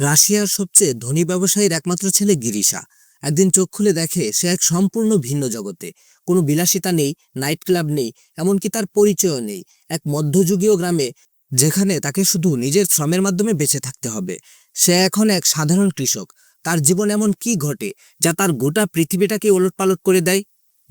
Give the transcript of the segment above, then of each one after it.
রাশিয়ার সবচেয়ে ধনী ব্যবসায়ীর একমাত্র ছেলে গিরিশা। একদিন চোখ খুলে দেখে সে এক সম্পূর্ণ ভিন্ন জগতে। কোনো বিলাসিতা নেই, নাইট ক্লাব নেই, এমনকি তার পরিচয়ও নেই। এক মধ্যযুগীয় গ্রামে, যেখানে তাকে শুধু নিজের শ্রমের মাধ্যমে বেঁচে থাকতে হবে। সে এখন এক সাধারণ কৃষক। তার জীবন এমন কি ঘটে, যা তার গোটা পৃথিবীটাকে ওলটপালট করে দেয়?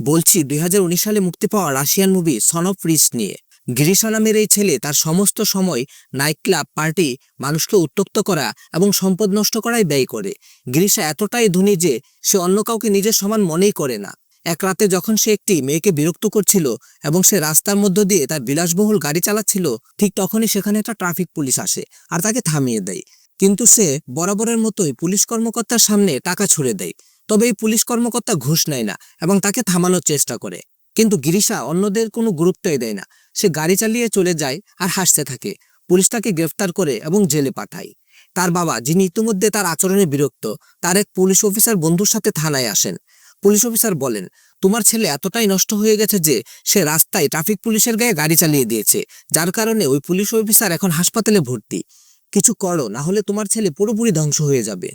বলছি, দুই হাজার উনিশ সালে মুক্তি পাওয়া Russian movie son of rich নিয়ে। গিরিশা নামের এই ছেলে তার সমস্ত সময় নাইট ক্লাব পার্টি, মানুষকে উত্তক্ত করা এবং সম্পদ নষ্ট করাই ব্যয় করে। গিরিশা এতটাই ধনী যে সে অন্য কাউকে নিজের সমান মনেই করে না। এক রাতে যখন সে একটি মেয়েকে বিরক্ত করছিল এবং সে রাস্তার মধ্য দিয়ে তার বিলাসবহুল গাড়ি চালাচ্ছিল, ঠিক তখনই সেখানে একটা ট্রাফিক পুলিশ আসে আর তাকে থামিয়ে দেয়। কিন্তু সে বরাবরের মতোই পুলিশ কর্মকর্তার সামনে টাকা ছুড়ে দেয়। তবে এই পুলিশ কর্মকর্তা ঘুষ নেয় না এবং তাকে থামানোর চেষ্টা করে। কিন্তু গিরিশা অন্যদের কোনো গুরুত্বই দেয় না। সে গাড়ি চালিয়ে চলে যায় আর হাসতে থাকে। পুলিশ তাকে গ্রেফতার করে এবং জেলে পাঠায়। তার বাবা, যিনি ইতিমধ্যে তার আচরণে বিরক্ত, তার এক পুলিশ অফিসার বন্ধুর সাথে থানায় আসেন। পুলিশ অফিসার বলেন, তোমার ছেলে এতটাই নষ্ট হয়ে গেছে যে সে রাস্তায় ট্রাফিক পুলিশের গায়ে গাড়ি চালিয়ে দিয়েছে, যার কারণে ওই পুলিশ অফিসার এখন হাসপাতালে ভর্তি। কিছু করো, না হলে তোমার ছেলে পুরোপুরি ধ্বংস হয়ে যাবে।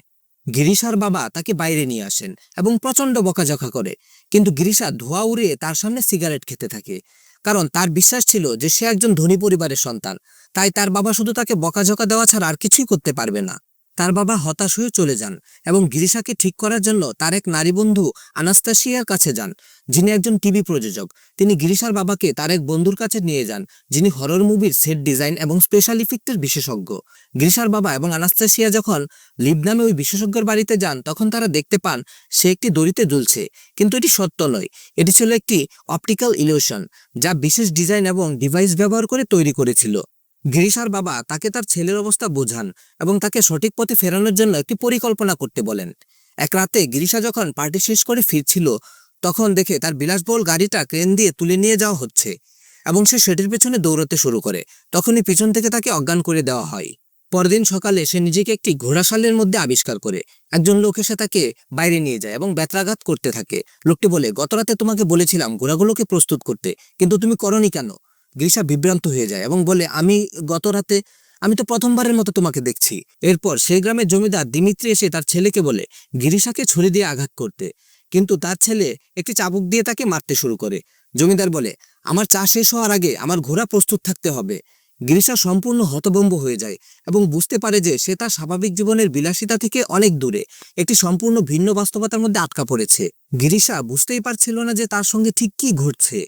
গিরিশার বাবা তাকে বাইরে নিয়ে আসেন এবং প্রচণ্ড বকাঝকা করে। কিন্তু গিরিশা ধোয়া উড়িয়ে তার সামনে সিগারেট খেতে থাকে। কারণ তার বিশ্বাস ছিল যে সে একজন ধনী পরিবারের সন্তান। তাই তার বাবা শুধু তাকে বকাঝকা দেওয়া ছাড়া আর কিছুই করতে পারবে না। তার বাবা হতাশ হয়ে চলে যান এবং গিরিশাকে ঠিক করার জন্য তার এক নারী বন্ধু আনাস্তাসিয়ার কাছে যান, যিনি একজন টিভি প্রযোজক। তিনি গিরিশার বাবাকে তার এক বন্ধুর কাছে নিয়ে যান, যিনি হরর মুভির সেট ডিজাইন এবং স্পেশাল ইফেক্টের বিশেষজ্ঞ। গিরিশার বাবা এবং আনাস্তাসিয়া যখন লিব নামে ওই বিশেষজ্ঞের বাড়িতে যান, তখন তারা দেখতে পান, সে একটি দড়িতে ঝুলছে কিন্তু এটি সত্য নয়, এটি ছিল একটি অপটিক্যাল ইলিউশন যা বিশেষ ডিজাইন এবং ডিভাইস ব্যবহার করে তৈরি করেছিল। গিরিশার বাবা তাকে তার ছেলের অবস্থা বোঝান এবং তাকে সঠিক পথে ফেরানোর জন্য একটি পরিকল্পনা করতে বলেন। এক রাতে গিরিশা যখন পার্টি শেষ করে ফিরছিল, তখন দেখে তার বিলাসবহুল গাড়িটা ক্রেন দিয়ে তুলে নিয়ে যাওয়া হচ্ছে এবং সে সেটির পেছনে দৌড়াতে শুরু করে। তখনই পিছন থেকে তাকে অজ্ঞান করে দেওয়া হয়। পরদিন সকালে সে নিজেকে একটি ঘোড়াশালের মধ্যে আবিষ্কার করে। একজন লোক এসে তাকে বাইরে নিয়ে যায় এবং ব্যত্রাঘাত করতে থাকে। লোকটি বলে, গতরাতে তোমাকে বলেছিলাম ঘোড়াগুলোকে প্রস্তুত করতে, কিন্তু তুমি করনি কেন? গ্রীষা বিভ্রান্ত হয়ে যায় এবং বলে, আমি গত রাতে, আমি তো প্রথমবারের মতো তোমাকে দেখছি। এরপর সেই গ্রামের জমিদার দিমিত্রি এসে তার ছেলেকে বলে, গিরিশাকে ছুরি দিয়ে আঘাত করতে। কিন্তু তার ছেলে একটি চাবুক দিয়ে তাকে মারতে শুরু করে। জমিদার বলে, আমার চা শেষ হওয়ার আগে আমার ঘোড়া প্রস্তুত থাকতে হবে। গিরিশা সম্পূর্ণ হতভম্ব হয়ে যায় এবং বুঝতে পারে যে সে তার স্বাভাবিক জীবনের বিলাসিতা থেকে অনেক দূরে। একটি সম্পূর্ণ ভিন্ন বাস্তবতার মধ্যে আটকা পড়েছে। গিরিশা বুঝতেই পারছিল না যে তার সঙ্গে ঠিক কি ঘটছে।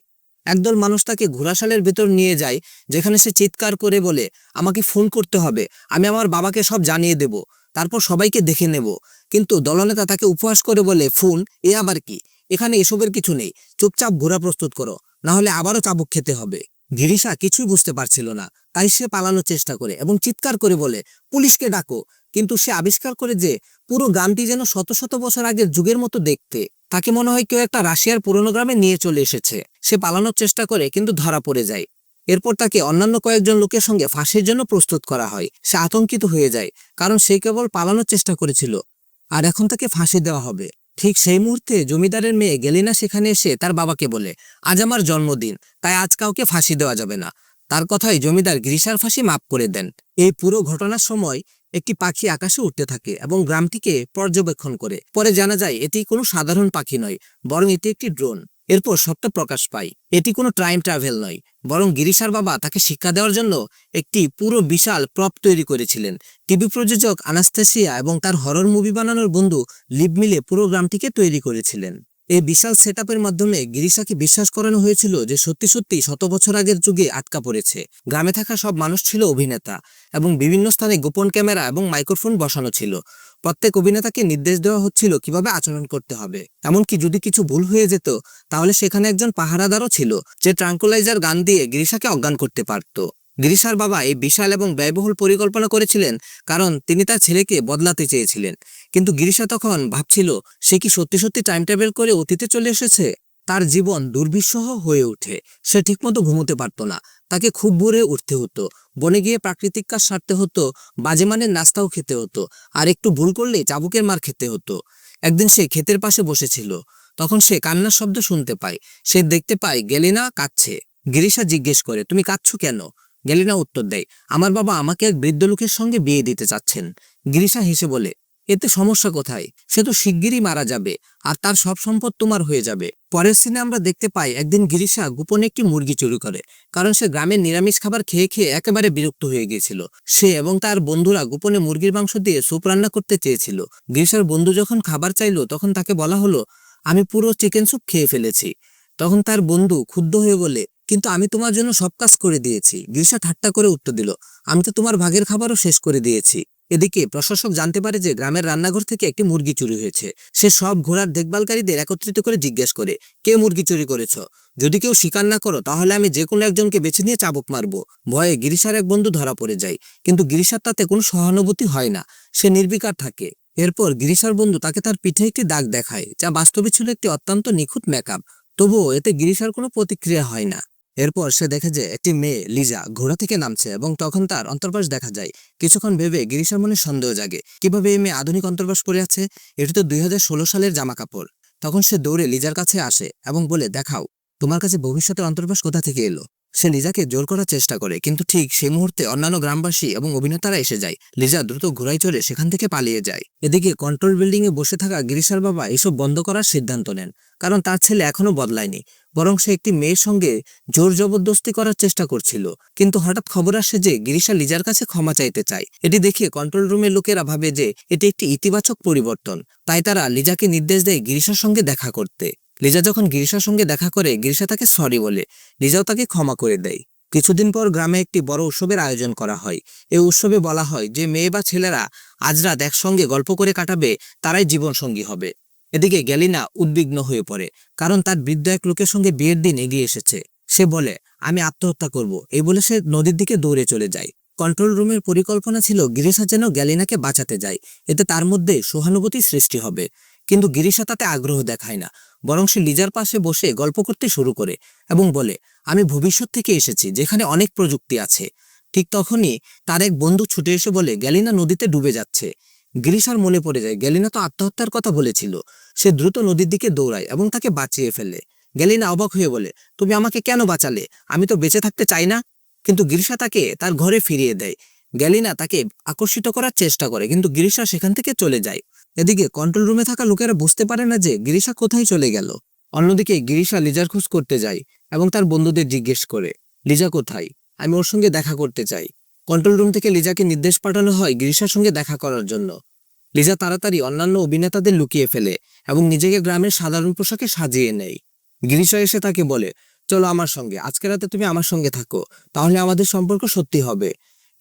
একদল মানুষ তাকে ঘোড়াশালের ভেতর নিয়ে যায়, যেখানে সে চিৎকার করে বলে, আমাকে ফোন করতে হবে, আমি আমার বাবাকে সব জানিয়ে দেব, তারপর সবাইকে দেখে নেব। কিন্তু দলনেতা তাকে উপহাস করে বলে, ফোন, এ আবার কি? এখানে এসবের কিছু নেই, চুপচাপ ঘোড়া প্রস্তুত করো না হলে আবারও চাবুক খেতে হবে। গিরিশা কিছুই বুঝতে পারছিল না, তাই সে পালানোর চেষ্টা করে এবং চিৎকার করে বলে, পুলিশকে ডাকো। কিন্তু সে আবিষ্কার করে যে, পুরো গ্রামটি যেন শত শত বছর আগের যুগের মতো দেখতে, তাকে মনে হয় কেউ একটা রাশিয়ার পুরনো গ্রামে নিয়ে চলে এসেছে। সে পালানোর চেষ্টা করে কিন্তু ধরা পড়ে যায়। এরপর তাকে অন্যান্য কয়েকজন লোকের সঙ্গে ফাঁসির জন্য প্রস্তুত করা হয়। সে আতঙ্কিত হয়ে যায়, কারণ সে কেবল পালানোর চেষ্টা করেছিল। আর এখন তাকে ফাঁসি দেওয়া হবে। ঠিক সেই মুহূর্তে জমিদারের মেয়ে গেলিনা সেখানে এসে তার বাবাকে বলে, আজ আমার জন্মদিন, তাই আজ কাউকে ফাঁসি দেওয়া যাবে না। তার কথাই জমিদার গ্রীষার ফাঁসি মাফ করে দেন। এই পুরো ঘটনার সময় একটি পাখি আকাশে উঠতে থাকে এবং গ্রামটিকে পর্যবেক্ষণ করে। পরে জানা যায়, এটি কোনো সাধারণ পাখি নয়, বরং এটি একটি ড্রোন। এরপর সবটা প্রকাশ পায়। এটি কোনো টাইম ট্রাভেল নয়, বরং গিরিশার বাবা তাকে শিক্ষা দেওয়ার জন্য একটি পুরো বিশাল প্রপ তৈরি করেছিলেন। টিভি প্রযোজক আনাস্তাসিয়া এবং তার হরর মুভি বানানোর বন্ধু লিভ মিলে পুরো গ্রামটিকে তৈরি করেছিলেন। এই বিশাল সেট মাধ্যমে গিরিশাকে বিশ্বাস করানো হয়েছিল যে সত্যি সত্যি শত বছর আগের যুগে আটকা পড়েছে। গ্রামে থাকা সব মানুষ ছিল অভিনেতা এবং বিভিন্ন স্থানে গোপন ক্যামেরা এবং মাইক্রোফোন বসানো ছিল। প্রত্যেক অভিনেতাকে নির্দেশ দেওয়া হচ্ছিল কীভাবে আচরণ করতে হবে। এমনকি যদি কিছু ভুল হয়ে যেত, তাহলে সেখানে একজন পাহারাদারও ছিল, যে ট্রাঙ্কুলাইজার গান দিয়ে গিরিশাকে অজ্ঞান করতে পারত। গিরিশার বাবা এই বিশাল এবং ব্যয়বহুল পরিকল্পনা করেছিলেন, কারণ তিনি তার ছেলেকে বদলাতে চেয়েছিলেন। কিন্তু গিরিশা তখন ভাবছিল, সে কি সত্যি সত্যি টাইম টেবিল করে অতীতে চলে এসেছে? তার জীবন দুর্বিষহ হয়ে ওঠে। সে ঠিকমতো ঘুমোতে পারত না। তাকে খুব ভোরে উঠতে হতো। বনে গিয়ে প্রাকৃতিক কাজ সারতে হতো, বাজে মানের নাস্তাও খেতে হতো, আর একটু ভুল করলে চাবুকের মার খেতে হতো। একদিন সে ক্ষেতের পাশে বসেছিল। তখন সে কান্নার শব্দ শুনতে পায়। সে দেখতে পায়, গেলিনা কাঁদছে। গিরিশা জিজ্ঞেস করে, তুমি কাঁদছো কেন? গেলিনা উত্তর দেয়, আমার বাবা আমাকে এক বৃদ্ধ লোকের সঙ্গে বিয়ে দিতে চাচ্ছেন। গিরিশা হেসে বলে এতে সমস্যা কোথায়? সে তো শিগগিরই মারা যাবে আর তার সব সম্পদ তোমার হয়ে যাবে। পরের সিনে আমরা দেখতে পাই একদিন গিরিশা গোপনে একটি মুরগি চুরি করে, কারণ সে গ্রামের নিরামিষ খাবার খেয়ে খেয়ে একেবারে বিরক্ত হয়ে গিয়েছিল। সে এবং তার বন্ধুরা গোপনে মুরগির মাংস দিয়ে স্যুপ রান্না করতে চেয়েছিল। গিরিশার বন্ধু যখন খাবার চাইলো, তখন তাকে বলা হলো, আমি পুরো চিকেন স্যুপ খেয়ে ফেলেছি। তখন তার বন্ধু ক্ষুব্ধ হয়ে বলে, কিন্তু আমি তোমার জন্য সব কাজ করে দিয়েছি। গিরিশা ঠাট্টা করে উত্তর দিল, আমি তো তোমার ভাগের খাবারও শেষ করে দিয়েছি। এদিকে প্রশাসক জানতে পারে যে গ্রামের রান্নাঘর থেকে একটি মুরগি চুরি হয়েছে। সে সব ঘোড়ার দেখভালকারীদের একত্রিত করে জিজ্ঞেস করে, কে মুরগি চুরি করেছ? যদি কেউ স্বীকার না করো, তাহলে আমি যে কোনো একজনকে বেছে নিয়ে চাবুক মারবো। ভয়ে গিরিশার এক বন্ধু ধরা পড়ে যায়। কিন্তু গিরিশার তাতে কোনো সহানুভূতি হয় না। সে নির্বিকার থাকে। এরপর গিরিশার বন্ধু তাকে তার পিঠে একটি দাগ দেখায়, যা বাস্তবে ছিল একটি অত্যন্ত নিখুঁত মেকআপ। তবুও এতে গিরিশার কোনো প্রতিক্রিয়া হয় না। এরপর সে দেখে যে একটি মেয়ে লিজা ঘোড়া থেকে নামছে এবং তখন তার অন্তর্বাস দেখা যায়। কিছুক্ষণ ভেবে গিরিশার মনে সন্দেহ জাগে, কীভাবে এই মেয়ে আধুনিক অন্তর্বাস পরে আছে? এটি তো দুই হাজার ষোলো সালের জামা কাপড় তখন সে দৌড়ে লিজার কাছে আসে এবং বলে, দেখাও, তোমার কাছে ভবিষ্যতের অন্তর্বাস কোথা থেকে এলো? সে লিজাকে জোর করার চেষ্টা করে, কিন্তু ঠিক সেই মুহূর্তে অন্যান্য গ্রামবাসী এবং অভিনেতারা এসে যায়। লিজা দ্রুত ঘোড়ায় চড়ে সেখান থেকে পালিয়ে যায়। এদিকে কন্ট্রোল বিল্ডিং এ বসে থাকা গিরিশার বাবা এসব বন্ধ করার সিদ্ধান্ত নেন, কারণ তার ছেলে এখনও বদলায়নি। বরং সে একটি মেয়ের সঙ্গে জোর জবরদস্তি করার চেষ্টা করছিল। কিন্তু হঠাৎ খবর আসে যে গিরিশা লিজার কাছে ক্ষমা চাইতে চায়। এটি দেখে কন্ট্রোল রুমের লোকেরা ভাবে যে এটি একটি ইতিবাচক পরিবর্তন। তাই তারা লিজাকে নির্দেশ দেয় গিরিশার সঙ্গে দেখা করতে। লিজা যখন গিরিশার সঙ্গে দেখা করে, গিরিশা তাকে সরি বলে। লিজাও তাকে ক্ষমা করে দেয়। কিছুদিন পর গ্রামে একটি বড় উৎসবের আয়োজন করা হয়। এই উৎসবে বলা হয়, যে মেয়ে বা ছেলেরা আজ রাত একসঙ্গে গল্প করে কাটাবে, তারাই জীবন সঙ্গী হবে। এদিকে গ্যালিনা উদ্বিগ্ন হয়ে পড়ে, কারণ তার বৃদ্ধ এক লোকের সঙ্গে বিয়ের দিন এগিয়ে এসেছে। সে বলে, আমি আত্মহত্যা করব। এই বলে সে নদীর দিকে দৌড়ে চলে যায়। কন্ট্রোল রুমের পরিকল্পনা ছিল গিরিশা যেন গ্যালিনাকে বাঁচাতে যায়। এতে তার মধ্যে সহানুভূতি সৃষ্টি হবে। কিন্তু গিরিশা তাতে আগ্রহ দেখায় না, বরং সে লিজার পাশে বসে গল্প করতে শুরু করে এবং বলে, আমি ভবিষ্যৎ থেকে এসেছি, যেখানে অনেক প্রযুক্তি আছে। ঠিক তখনই তার এক বন্ধু ছুটে এসে বলে, গ্যালিনা নদীতে ডুবে যাচ্ছে। গিরিশার মনে পড়ে যায়, গ্যালিনা তো আত্মহত্যার কথা বলেছিল। সে দ্রুত নদীর দিকে দৌড়ায় এবং তাকে বাঁচিয়ে ফেলে। গ্যালিনা অবাক হয়ে বলে, তুমি আমাকে কেন বাঁচালে? আমি তো বেঁচে থাকতে চাই না। কিন্তু গিরিশা তাকে তার ঘরে ফিরিয়ে দেয়। গ্যালিনা তাকে আকর্ষিত করার চেষ্টা করে, কিন্তু গিরিশা সেখান থেকে চলে যায়। এদিকে কন্ট্রোল রুমে থাকা লোকেরা বুঝতে পারে না যে গিরিশা কোথায় চলে গেল। অন্যদিকে গিরিশা লিজার খোঁজ করতে যায় এবং তার বন্ধুদের জিজ্ঞেস করে, লিজা কোথায়? আমি ওর সঙ্গে দেখা করতে চাই। কন্ট্রোল রুম থেকে লিজাকে নির্দেশ পাঠানো হয় গিরিশার সঙ্গে দেখা করার জন্য। লিজা তাড়াতাড়ি অন্যান্য অভিনেতাদের লুকিয়ে ফেলে এবং নিজেকে গ্রামের সাধারণ পোশাকে সাজিয়ে নেয়। গিরিশা এসে তাকে বলে, চলো আমার সঙ্গে, আজকে রাতে তুমি আমার সঙ্গে থাকো, তাহলে আমাদের সম্পর্ক সত্যি হবে।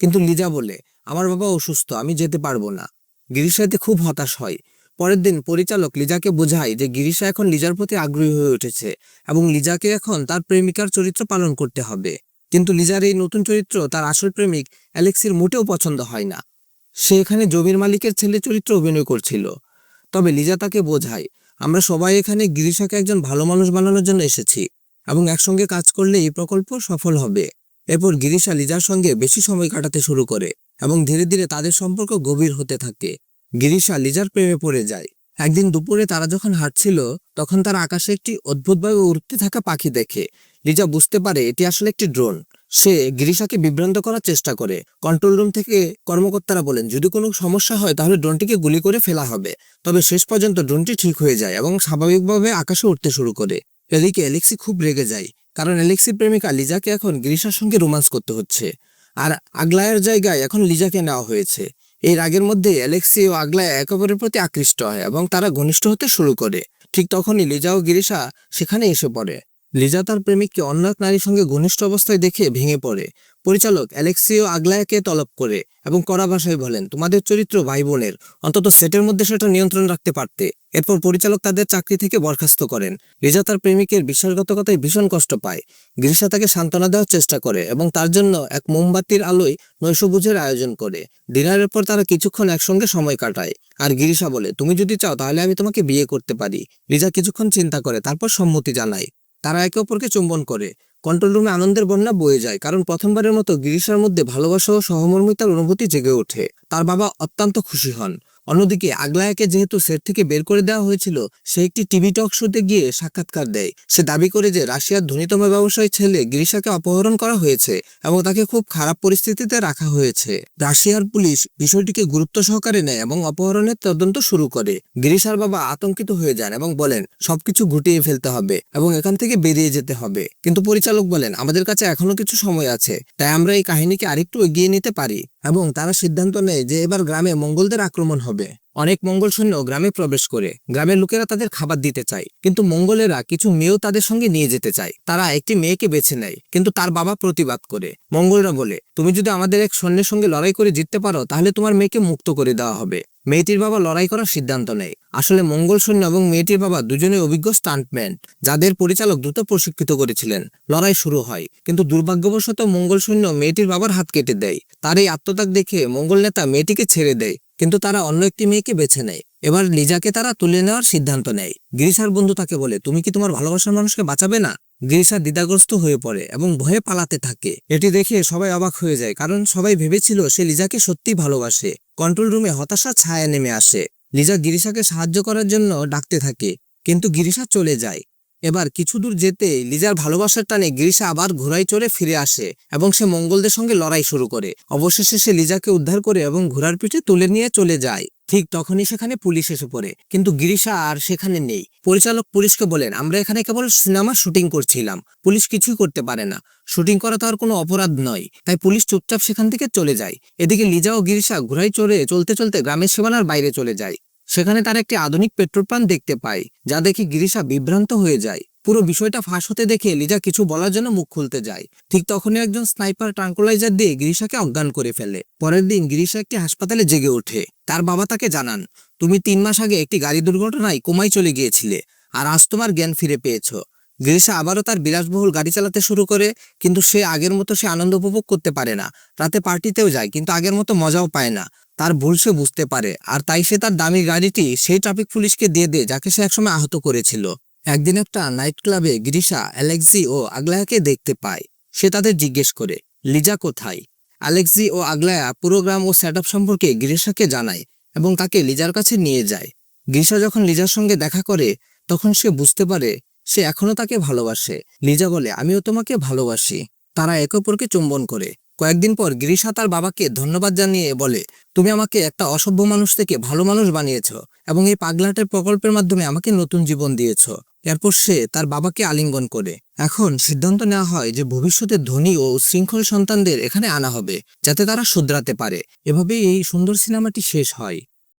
কিন্তু লিজা বলে, আমার বাবা অসুস্থ, আমি যেতে পারব না। গিরিশা এতে খুব হতাশ হয়। পরের দিন পরিচালক লিজাকে বোঝায় যে গিরিশা এখন লিজার প্রতি আগ্রহী হয়ে উঠেছে এবং লিজাকে এখন তার প্রেমিকার চরিত্র পালন করতে হবে। কিন্তু লিজার এই নতুন চরিত্র তার আসল প্রেমিক অ্যালেক্সির মোটেও পছন্দ হয় না। সে এখানে জমির মালিকের ছেলে চরিত্র অভিনয় করছিল। তবে লিজা তাকে বোঝায়, আমরা সবাই এখানে গিরিশাকে একজন ভালো মানুষ বানানোর জন্য এসেছি এবং একসঙ্গে কাজ করলে এই প্রকল্প সফল হবে। এরপর গিরিশা লিজার সঙ্গে বেশি সময় কাটাতে শুরু করে। এবং ধীরে ধীরে তাদের সম্পর্ক গভীর হতে থাকে। গিরিশা লিজার প্রেমে পড়ে যায়। একদিন দুপুরে তারা যখন হাঁটছিল, তখন তার আকাশে একটি অদ্ভুতভাবে উড়তে থাকা পাখি দেখে। লিজা বুঝতে পারে এটি আসলে একটি ড্রোন। সে গিরিশাকে বিভ্রান্ত করার চেষ্টা করে। কন্ট্রোল রুম থেকে কর্মকর্তারা বলেন, যদি কোনো সমস্যা হয়, তাহলে ড্রোনটিকে গুলি করে ফেলা হবে। তবে শেষ পর্যন্ত ড্রোনটি ঠিক হয়ে যায় এবং স্বাভাবিকভাবে আকাশে উঠতে শুরু করে। এদিকে অ্যালেক্সি খুব রেগে যায়, কারণ অ্যালেক্সির প্রেমিকা লিজাকে এখন গিরিশার সঙ্গে রোমান্স করতে হচ্ছে। আর আগলায়ের জায়গায় এখন লিজাকে নেওয়া হয়েছে। এর আগের মধ্যে অ্যালেক্সি ও আগলায় একে অপরের প্রতি আকৃষ্ট হয় এবং তারা ঘনিষ্ঠ হতে শুরু করে। ঠিক তখনই লিজা ও গিরিশা সেখানে এসে পড়ে। লিজা তার প্রেমিককে অন্য এক নারীর সঙ্গে ঘনিষ্ঠ অবস্থায় দেখে ভেঙে পড়ে। পরিচালক অ্যালেক্সিও আগলায়াকে তলব করে এবং কড়া ভাষায় বলেন, তোমাদের চরিত্র ভাই বোনের অন্তত সেটের মধ্যে সেটা নিয়ন্ত্রণ রাখতে পারতে। এরপর পরিচালক তাদের চাকরি থেকে বরখাস্ত করেন। লিজা তার প্রেমিকের বিশ্বাসঘাতকতায় ভীষণ কষ্ট পায়। গিরিশা তাকে সান্ত্বনা দেওয়ার চেষ্টা করে এবং তার জন্য এক মোমবাতির আলোয় নৈশভোজের আয়োজন করে। ডিনারের পর তারা কিছুক্ষণ একসঙ্গে সময় কাটায়। আর গিরিশা বলে, তুমি যদি চাও তাহলে আমি তোমাকে বিয়ে করতে পারি। লিজা কিছুক্ষণ চিন্তা করে, তারপর সম্মতি জানায়। তারা একে অপরকে চুম্বন করে। কন্ট্রোল রুমে আনন্দের বন্যা বয়ে যায়, কারণ প্রথমবারের মতো গিরিশার মধ্যে ভালোবাসা ও সহমর্মিতার অনুভূতি জেগে ওঠে। তার বাবা অত্যন্ত খুশি হন। অন্যদিকে আগলায়াকে যেহেতু সেট থেকে বের করে দেওয়া হয়েছিল, সে একটি টিভি টক শোতে গিয়ে সাক্ষাৎকার দেয়। সে দাবি করে যে রাশিয়ার ধনীতম ব্যবসায়ী ছেলে গিরিশাকে অপহরণ করা হয়েছে এবং তাকে খুব খারাপ পরিস্থিতিতে রাখা হয়েছে। রাশিয়ার পুলিশ বিষয়টিকে গুরুত্ব সহকারে নেয় এবং অপহরণের তদন্ত শুরু করে। গিরিশার বাবা আতঙ্কিত হয়ে যান এবং বলেন, সবকিছু ঘুটিয়ে ফেলতে হবে এবং এখান থেকে বেরিয়ে যেতে হবে। কিন্তু পরিচালক বলেন, আমাদের কাছে এখনও কিছু সময় আছে, তাই আমরা এই কাহিনীকে আরেকটু এগিয়ে নিতে পারি। এবং তারা সিদ্ধান্ত নেয় যে এবার গ্রামে মঙ্গলদের আক্রমণ হবে। অনেক মঙ্গল সৈন্য গ্রামে প্রবেশ করে। গ্রামের লোকেরা তাদের খাবার দিতে চায়। কিন্তু মঙ্গলেরা কিছু মেয়েও তাদের সঙ্গে নিয়ে যেতে চায়। তারা একটি মেয়েকে বেছে নেয়, কিন্তু তার বাবা প্রতিবাদ করে। মঙ্গলরা বলে, তুমি যদি আমাদের এক সৈন্যের সঙ্গে লড়াই করে জিততে পারো, তাহলে তোমার মেয়েকে মুক্ত করে দেওয়া হবে। মেয়েটির বাবা লড়াই করার সিদ্ধান্ত নেয়। আসলে মঙ্গল সৈন্য এবং মেয়েটির বাবা দুজনে অভিজ্ঞ স্টান্টম্যান, যাদের পরিচালক দ্রুত প্রশিক্ষিত করেছিলেন। লড়াই শুরু হয়, কিন্তু দুর্ভাগ্যবশত মঙ্গল সৈন্য মেয়েটির বাবার হাত কেটে দেয়। তার এই আত্মত্যাগ দেখে মঙ্গল নেতা মেয়েটিকে ছেড়ে দেয়, কিন্তু তারা অন্য একটি মেয়েকে বেছে নেয়। এবার লিজাকে তারা তুলে নেওয়ার সিদ্ধান্ত নেয়। গিরিশার বন্ধু তাকে বলে, তুমি কি তোমার ভালোবাসার মানুষকে বাঁচাবে না? গিরিশা দ্বিধাগ্রস্ত হয়ে পড়ে এবং ভয়ে পালাতে থাকে। এটি দেখে সবাই অবাক হয়ে যায়, কারণ সবাই ভেবেছিল সে লিজাকে সত্যি ভালোবাসে। কন্ট্রোল রুমে হতাশা ছায়া নেমে আসে। লিজা গিরিশাকে সাহায্য করার জন্য ডাকতে থাকে, কিন্তু গিরিশা চলে যায়। এবার কিছু দূর যেতে লিজার ভালোবাসার টানে গিরিশা আবার ঘোড়ায় চড়ে ফিরে আসে এবং সে মঙ্গলদের সঙ্গে লড়াই শুরু করে। অবশেষে সে লিজাকে উদ্ধার করে এবং ঘোড়ার পিঠে তুলে নিয়ে চলে যায়। ঠিক তখনই সেখানে পুলিশ এসে পড়ে, কিন্তু গিরিশা আর সেখানে নেই। পরিচালক পুলিশকে বলেন, আমরা এখানে কেবল সিনেমা শুটিং করছিলাম। পুলিশ কিছুই করতে পারে না। শুটিং করা তো আর কোনো অপরাধ নয়। তাই পুলিশ চুপচাপ সেখান থেকে চলে যায়। এদিকে লিজা ও গিরিশা ঘোড়ায় চড়ে চলতে চলতে গ্রামের সীমানার বাইরে চলে যায়। সেখানে তার একটি আধুনিক পেট্রোল পাম্প দেখতে পায় যা দেখে গিরিশা বিভ্রান্ত হয়ে যায়। পুরো বিষয়টা ফাঁস হতে দেখে লিজা কিছু বলার জন্য মুখ খুলতে যায়। ঠিক তখনই একজন স্নাইপার ট্রাঙ্কুলাইজার দিয়ে গিরিশাকে অজ্ঞান করে ফেলে। পরের দিন গিরিশা একটি হাসপাতালে জেগে ওঠে। তার বাবা তাকে জানান, তুমি তিন মাস আগে একটি গাড়ি দুর্ঘটনায় কোমায় চলে গিয়েছিলে, আর আজ তোমার জ্ঞান ফিরে পেয়েছ। গিরিশা আবারও তার বিলাসবহুল গাড়ি চালাতে শুরু করে, কিন্তু সে আগের মতো সে আনন্দ উপভোগ করতে পারে না। রাতে পার্টিতেও যায়, কিন্তু আগের মতো মজাও পায় না। তার ভুল সে বুঝতে পারে, আর তাই সে তার দামি গাড়িটি সেই ট্রাফিক পুলিশকে দিয়ে দেয়, যাকে সে একসময় আহত করেছিল। একদিন একটা নাইট ক্লাবে গিরিশা, অ্যালেক্সি ও আগলায়াকে দেখতে পায়। সে তাদের জিজ্ঞেস করে, লিজা কোথায়? অ্যালেক্সি ও আগলায়া পুরো গ্রাম ও সেট সম্পর্কে গিরিশাকে জানায় এবং তাকে লিজার কাছে নিয়ে যায়। গিরিশা যখন লিজার সঙ্গে দেখা করে, তখন সে বুঝতে পারে সে এখনও তাকে ভালোবাসে। লিজা বলে, আমিও তোমাকে ভালোবাসি। তারা একে অপরকে চুম্বন করে। কয়েকদিন পর গিরিশা তার বাবাকে ধন্যবাদ জানিয়ে বলে, তুমি আমাকে একটা অসভ্য মানুষ থেকে ভালো মানুষ বানিয়েছ এবং এই পাগলাটের প্রকল্পের মাধ্যমে আমাকে নতুন জীবন দিয়েছ। এরপর সে তার বাবাকে আলিঙ্গন করে। এখন সিদ্ধান্ত নেওয়া হয় যে ভবিষ্যতে ধনী ও শৃঙ্খল সন্তানদের এখানে আনা হবে, যাতে তারা শুধরাতে পারে। এভাবেই এই সুন্দর সিনেমাটি শেষ হয়।